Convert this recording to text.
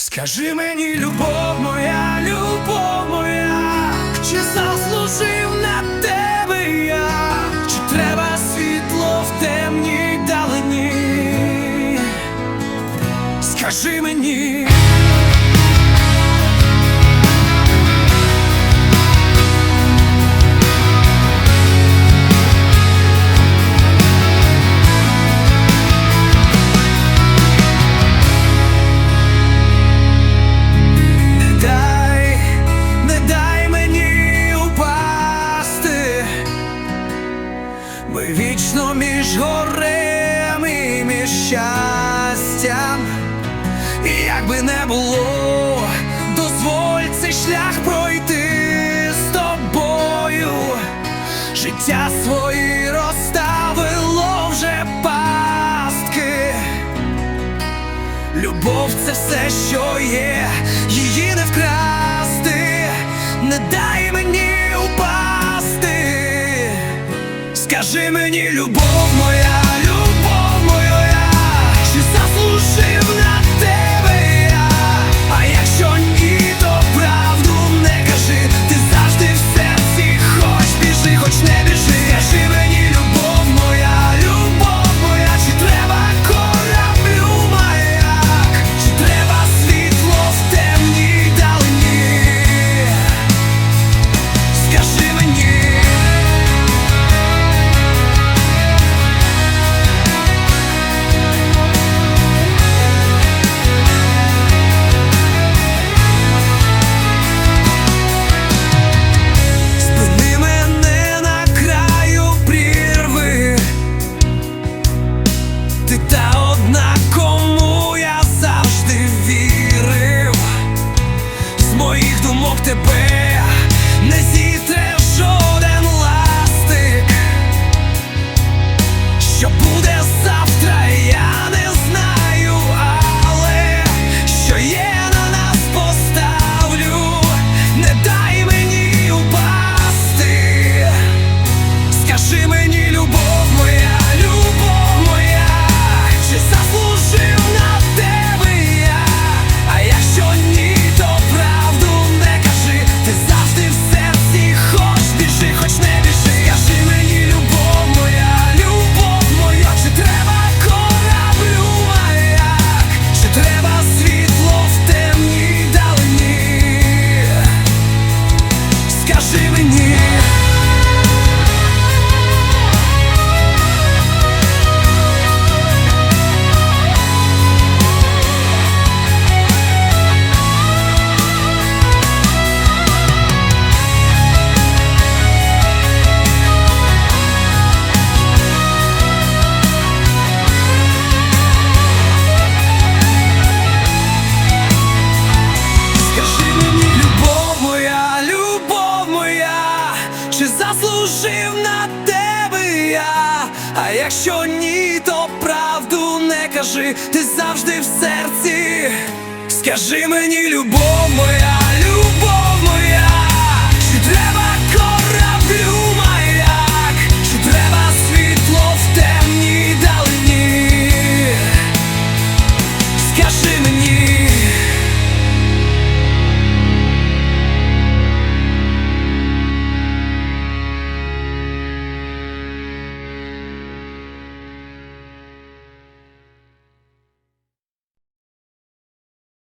Скажи мені, любов моя, любов моя, чи заслужив на тебе я, чи треба світло в темній далині? Скажи мені. вічно між горем і між щастям, і як би не було, дозволь цей шлях пройти з тобою, життя свої розставило вже пастки, любов це все, що є, її не вкрасти. не Скажи мені, любов моя. А якщо ні, то правду не кажи, ти завжди в серці. Скажи мені, любов моя.